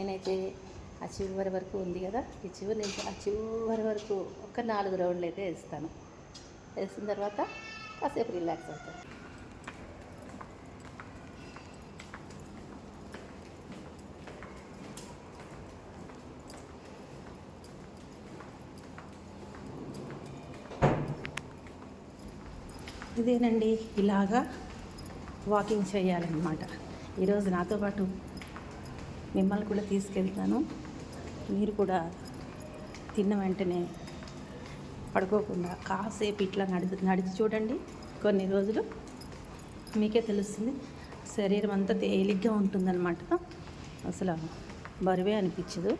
నేనైతే ఆ చివరి వరకు ఉంది కదా ఈ చివరి నుంచి ఆ చివరి వరకు ఒక నాలుగు రౌండ్లు అయితే వేస్తాను. వేసిన తర్వాత కాసేపు రిలాక్స్ అవుతాను. ఇదేనండి ఇలాగా వాకింగ్ చేయాలన్నమాట. ఈరోజు నాతో పాటు మిమ్మల్ని కూడా తీసుకెళ్తాను. మీరు కూడా తిన్న వెంటనే పడుకోకుండా కాసేపు ఇట్లా నడిచి నడిచి చూడండి కొన్ని రోజులు. మీకే తెలుస్తుంది శరీరం అంతా తేలిగ్గా ఉంటుందన్నమాట. అసలు బరువే అనిపించదు.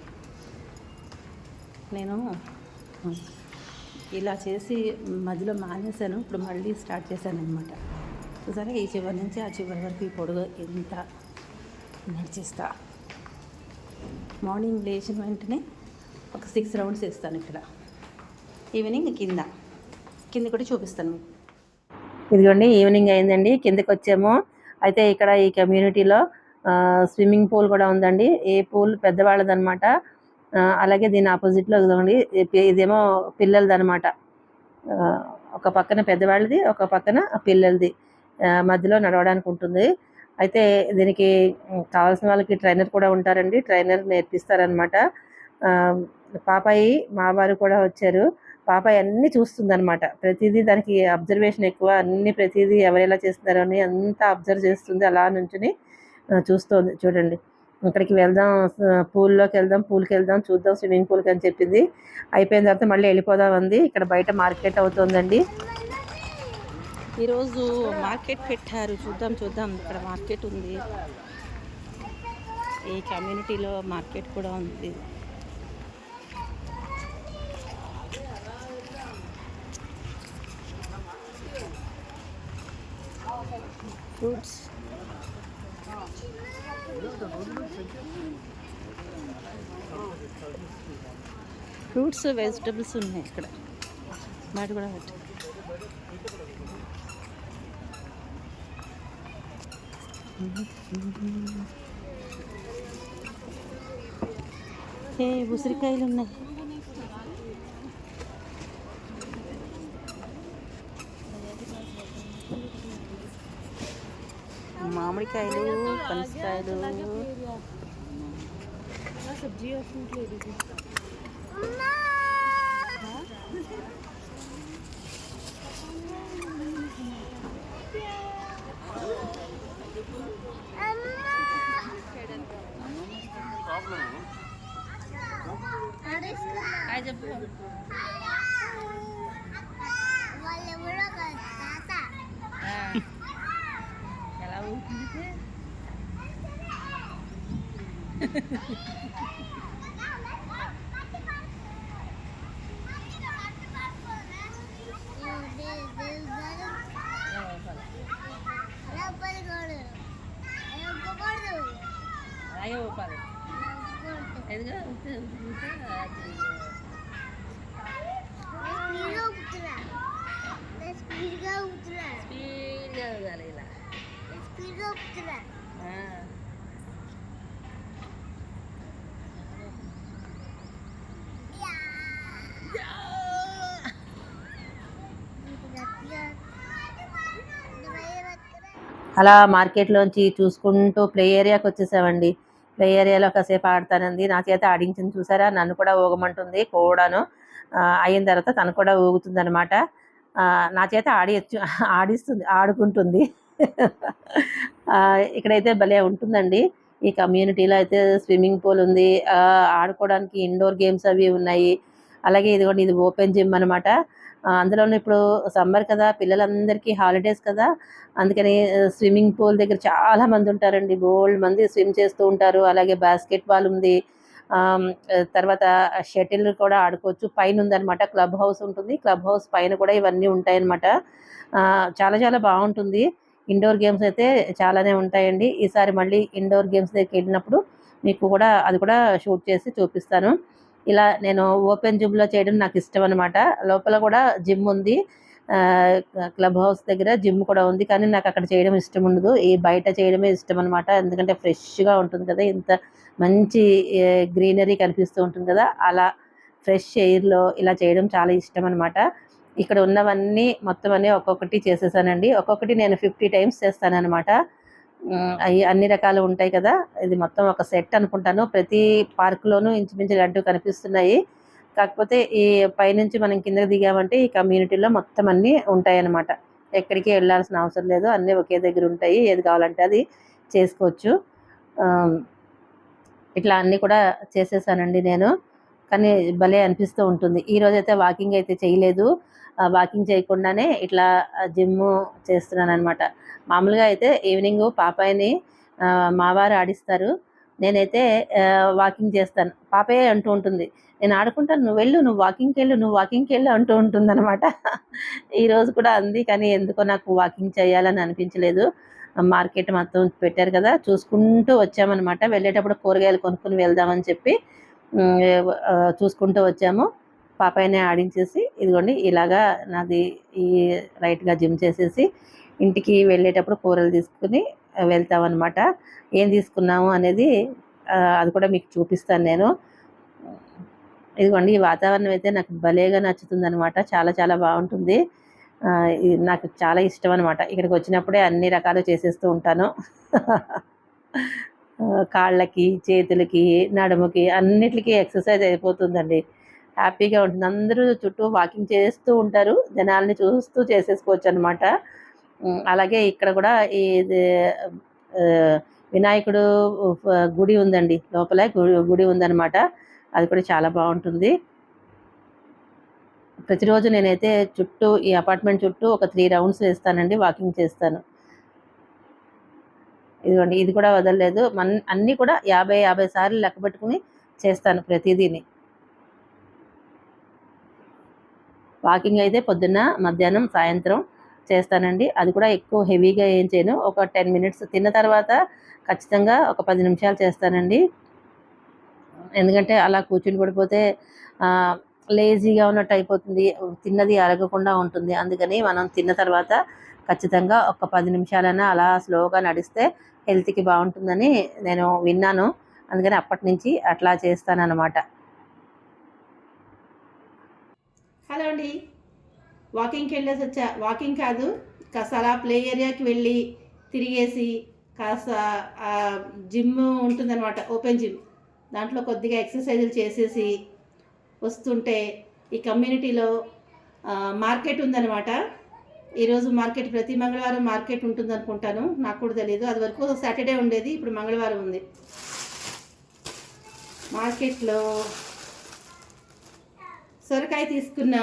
నేను ఇలా చేసి మధ్యలో మానేశాను ఇప్పుడు మళ్ళీ స్టార్ట్ చేశాను అనమాట చూసారా ఈ చివరి నుంచి ఆ చివరి వరకు ఈ పొడుగు ఎంత నడిచిస్తా. మార్నింగ్ లేచిన వెంటనే ఒక సిక్స్ రౌండ్స్ వేస్తాను ఇక్కడ. ఈవినింగ్ కింద. కింద కూడా చూపిస్తాను. ఇదిగోండి ఈవినింగ్ అయిందండి. కిందకి వచ్చాము అయితే ఇక్కడ ఈ కమ్యూనిటీలో స్విమ్మింగ్ పూల్ కూడా ఉందండి. ఏ పూల్ పెద్దవాళ్ళదనమాట. అలాగే దీని ఆపోజిట్లో ఇదిగోండి ఇది- ఇదేమో పిల్లలది అనమాట ఒక పక్కన పెద్దవాళ్ళది ఒక పక్కన పిల్లలది. మధ్యలో నడవడానికి ఉంటుంది అయితే దీనికి కావాల్సిన వాళ్ళకి ట్రైనర్ కూడా ఉంటారండి. ట్రైనర్ నేర్పిస్తారనమాట పాపాయి మా వారు కూడా వచ్చారు. పాపాయి అన్ని చూస్తుంది అనమాట ప్రతిదీ దానికి అబ్జర్వేషన్ ఎక్కువ. అన్ని ప్రతిదీ ఎవరు ఎలా చేస్తున్నారో అని అంతా అబ్జర్వ్ చేస్తుంది. అలా నుంచుని చూస్తుంది. చూడండి. ఇక్కడికి వెళ్దాం పూల్లోకి వెళ్దాం పూల్కి వెళ్దాం చూద్దాం స్విమ్మింగ్ పూల్కి అని చెప్పింది. అయిపోయిన తర్వాత మళ్ళీ వెళ్ళిపోదాం అంది. ఇక్కడ బయట మార్కెట్ అవుతుందండి. ఈరోజు మార్కెట్ పెట్టారు. చూద్దాం చూద్దాం. ఇక్కడ మార్కెట్ ఉంది. ఈ కమ్యూనిటీలో మార్కెట్ కూడా ఉంది. ఫ్రూట్స్. ఫ్రూట్స్ వెజిటబుల్స్ ఉన్నాయి ఇక్కడ. బయట కూడా పెట్టారు ఏ ఉసిరికాయలు ఉన్నాయి. మామిడికాయలు పనసకాయలు. అలాగే ఊపాలి ఎదుగా ఊపితే ఊపితే అది స్పీడ్గా ఊగాలి ఇలా ఆ. అలా మార్కెట్లోంచి చూసుకుంటూ ప్లే ఏరియాకి వచ్చేసామండి. ప్లే ఏరియాలో కాసేపు ఆడతానంది. నా చేత ఆడించింది చూసారా? నన్ను కూడా ఊగమంటుంది కూడాను. అయిన తర్వాత తను కూడా ఊగుతుంది అనమాట నా చేత ఆడి ఆడిస్తుంది ఆడుకుంటుంది. ఇక్కడైతే భలే ఉంటుందండి. ఈ కమ్యూనిటీలో అయితే స్విమ్మింగ్ పూల్ ఉంది. ఆడుకోవడానికి ఇండోర్ గేమ్స్ అవి ఉన్నాయి. అలాగే ఇదిగోండి ఇది ఓపెన్ జిమ్ అనమాట అందులోనూ ఇప్పుడు సమ్మర్ కదా పిల్లలందరికీ హాలిడేస్ కదా. అందుకని స్విమ్మింగ్ పూల్ దగ్గర చాలా మంది ఉంటారండి. గోల్డ్ మంది స్విమ్ చేస్తూ ఉంటారు. అలాగే బాస్కెట్ బాల్ ఉంది. తర్వాత షటిల్ కూడా ఆడుకోవచ్చు. పైన ఉందన్నమాట క్లబ్ హౌస్ ఉంటుంది. క్లబ్ హౌస్ పైన కూడా ఇవన్నీ ఉంటాయన్నమాట. చాలా చాలా బాగుంటుంది. ఇండోర్ గేమ్స్ అయితే చాలానే ఉంటాయండి. ఈసారి మళ్ళీ ఇండోర్ గేమ్స్ దగ్గరికి వెళ్ళినప్పుడు మీకు కూడా అది కూడా షూట్ చేసి చూపిస్తాను. ఇలా నేను ఓపెన్ జిమ్లో చేయడం నాకు ఇష్టం అనమాట లోపల కూడా జిమ్ ఉంది. క్లబ్ హౌస్ దగ్గర జిమ్ కూడా ఉంది. కానీ నాకు అక్కడ చేయడం ఇష్టం ఉండదు. ఈ బయట చేయడమే ఇష్టం అనమాట ఎందుకంటే ఫ్రెష్గా ఉంటుంది కదా. ఇంత మంచి గ్రీనరీ కనిపిస్తూ ఉంటుంది కదా. అలా ఫ్రెష్ ఎయిర్లో ఇలా చేయడం చాలా ఇష్టం అనమాట ఇక్కడ ఉన్నవన్నీ మొత్తం అన్నీ ఒక్కొక్కటి చేసేసానండి. ఒక్కొక్కటి నేను ఫిఫ్టీ టైమ్స్ చేస్తానన్నమాట. అవి అన్ని రకాలు ఉంటాయి కదా. ఇది మొత్తం ఒక సెట్ అనుకుంటాను. ప్రతి పార్కులోనూ ఇంచుమించు లడ్డు కనిపిస్తున్నాయి. కాకపోతే ఈ పైనుంచి మనం కిందకి దిగామంటే ఈ కమ్యూనిటీలో మొత్తం అన్నీ ఉంటాయి అన్నమాట ఎక్కడికి వెళ్ళాల్సిన అవసరం లేదు. అన్నీ ఒకే దగ్గర ఉంటాయి. ఏది కావాలంటే అది చేసుకోవచ్చు. ఇట్లా అన్నీ కూడా చేసేసానండి నేను. కానీ భలే అనిపిస్తూ ఉంటుంది. ఈ రోజైతే అయితే వాకింగ్ అయితే చేయలేదు. వాకింగ్ చేయకుండానే ఇట్లా జిమ్ చేస్తున్నాను అనమాట మామూలుగా అయితే ఈవినింగ్ పాపాయిని మావారు ఆడిస్తారు. నేనైతే వాకింగ్ చేస్తాను. పాపయ్య అంటూ ఉంటుంది. నేను ఆడుకుంటాను నువ్వు వెళ్ళు నువ్వు వాకింగ్కి వెళ్ళు నువ్వు వాకింగ్కి వెళ్ళు అంటూ ఉంటుంది అనమాట ఈరోజు కూడా అంది కానీ ఎందుకో నాకు వాకింగ్ చేయాలని అనిపించలేదు. మార్కెట్ మొత్తం పెట్టారు కదా చూసుకుంటూ వచ్చామన్నమాట. వెళ్ళేటప్పుడు కూరగాయలు కొనుక్కుని వెళ్దామని చెప్పి చూసుకుంటూ వచ్చాము. పాపాయనే ఆడించేసి ఇదిగోండి ఇలాగా నాది ఈ రైట్గా జిమ్ చేసేసి ఇంటికి వెళ్ళేటప్పుడు కూరలు తీసుకుని వెళ్తామన్నమాట. ఏం తీసుకున్నాము అనేది అది కూడా మీకు చూపిస్తాను నేను. ఇదిగోండి ఈ వాతావరణం అయితే నాకు భలేగా నచ్చుతుంది అనమాట చాలా చాలా బాగుంటుంది. ఇది నాకు చాలా ఇష్టం అనమాట ఇక్కడికి వచ్చినప్పుడే అన్ని రకాలు చేసేస్తూ ఉంటాను. కాళ్ళకి చేతులకి నడుముకి అన్నిటికీ ఎక్సర్సైజ్ అయిపోతుందండి. హ్యాపీగా ఉంటుంది. అందరూ చుట్టూ వాకింగ్ చేస్తూ ఉంటారు. జనాల్ని చూస్తూ చేసేసుకోవచ్చు అనమాట అలాగే ఇక్కడ కూడా ఈ వినాయకుడు గుడి ఉందండి. లోపల గుడి ఉందన్నమాట. అది కూడా చాలా బాగుంటుంది. ప్రతిరోజు నేనైతే చుట్టూ ఈ అపార్ట్మెంట్ చుట్టూ ఒక త్రీ రౌండ్స్ వేస్తానండి. వాకింగ్ చేస్తాను. ఇదిగోండి ఇది కూడా వదలలేదు. మన్ అన్నీ కూడా యాభై యాభై సార్లు లెక్క పెట్టుకుని చేస్తాను ప్రతిదీని. వాకింగ్ అయితే పొద్దున్న మధ్యాహ్నం సాయంత్రం చేస్తానండి. అది కూడా ఎక్కువ హెవీగా ఏం చేయను. ఒక టెన్ మినిట్స్ తిన్న తర్వాత ఖచ్చితంగా ఒక పది నిమిషాలు చేస్తానండి. ఎందుకంటే అలా కూర్చుని పడిపోతే లేజీగా ఉన్నట్టు అయిపోతుంది. తిన్నది అరగకుండా ఉంటుంది. అందుకని మనం తిన్న తర్వాత ఖచ్చితంగా ఒక పది నిమిషాలైనా అలా స్లోగా నడిస్తే హెల్త్కి బాగుంటుందని నేను విన్నాను. అందుకని అప్పటి నుంచి అట్లా చేస్తానన్నమాట. హలో అండి. వాకింగ్కి వెళ్ళేసి వచ్చా? వాకింగ్ కాదు. కాస్త అలా ప్లే ఏరియాకి వెళ్ళి తిరిగేసి కాస్త జిమ్ ఉంటుందన్నమాట. Open gym. దాంట్లో కొద్దిగా ఎక్సర్సైజులు చేసేసి వస్తుంటే ఈ కమ్యూనిటీలో మార్కెట్ ఉందన్నమాట. ఈరోజు మార్కెట్ ప్రతి మంగళవారం మార్కెట్ ఉంటుంది అనుకుంటాను. నాకు కూడా తెలియదు అది వరకు సాటర్డే ఉండేది ఇప్పుడు మంగళవారం ఉంది. మార్కెట్లో సొరకాయ తీసుకున్నా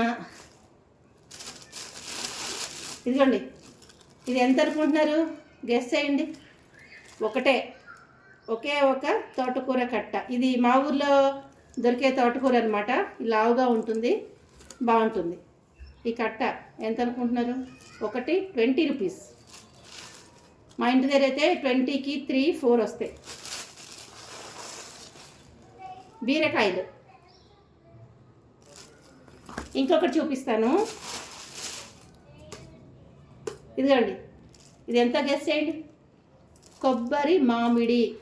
ఇదిగోండి. ఇది ఎంత అనుకుంటున్నారు? గెస్ చేయండి. ఒకటే. ఒకే ఒక తోటకూర కట్ట. ఇది మా ఊర్లో దొరికే తోటకూర అనమాట లావుగా ఉంటుంది బాగుంటుంది. ఈ కట్ట ఎంత అనుకుంటున్నారు? ఒకటి ట్వంటీ రూపీస్. మా ఇంటి దగ్గర అయితే ట్వంటీకి త్రీ ఫోర్ వస్తాయి. బీరకాయలు. ఇంకొకటి చూపిస్తాను. ఇదిగోండి. ఇది ఎంత గెస్ చేయండి? కొబ్బరి మామిడి.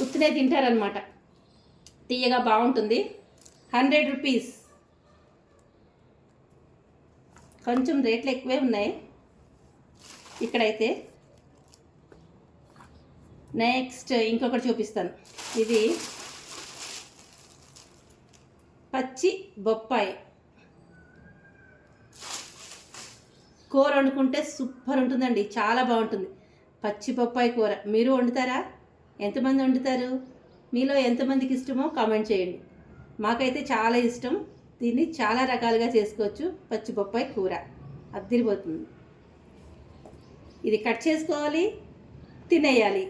ఉత్తినే తింటారనమాట తీయగా బాగుంటుంది. Hundred rupees. కొంచెం రేట్లు ఎక్కువే ఉన్నాయి. ఇక్కడైతే నెక్స్ట్ ఇంకొకటి చూపిస్తాను. ఇది పచ్చి బొప్పాయి. కూర వండుకుంటే సూపర్ ఉంటుందండి. చాలా బాగుంటుంది. పచ్చి బొప్పాయి కూర. మీరు వండుతారా? ఎంతమంది వండుతారు? మీలో ఎంతమందికి ఇష్టమో కామెంట్ చేయండి. మాకైతే చాలా ఇష్టం. దీన్ని చాలా రకాలుగా చేసుకోవచ్చు. పచ్చి బొప్పాయి కూర. అద్దరిపోతుంది. ఇది కట్ చేసుకోవాలి. తినేయాలి.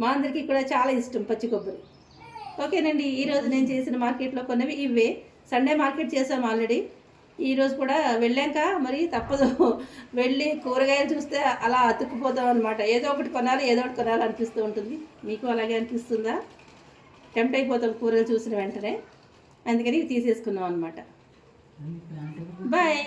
మా అందరికీ కూడా చాలా ఇష్టం పచ్చి కొబ్బరి. ఓకేనండి ఈరోజు నేను చేసిన మార్కెట్లో కొన్నవి ఇవే. సండే మార్కెట్ చేసాం ఆల్రెడీ. ఈరోజు కూడా వెళ్ళాక మరి తప్పదు. వెళ్ళి కూరగాయలు చూస్తే అలా అతుక్కుపోతాం అనమాట ఏదో ఒకటి కొనాలి ఏదో ఒకటి కొనాలి అనిపిస్తూ ఉంటుంది. మీకు అలాగే అనిపిస్తుందా? టెంప్ట్ అయిపోతాం కూరలు చూసిన వెంటనే. అందుకని తీసేసుకున్నాం అనమాట బాయ్.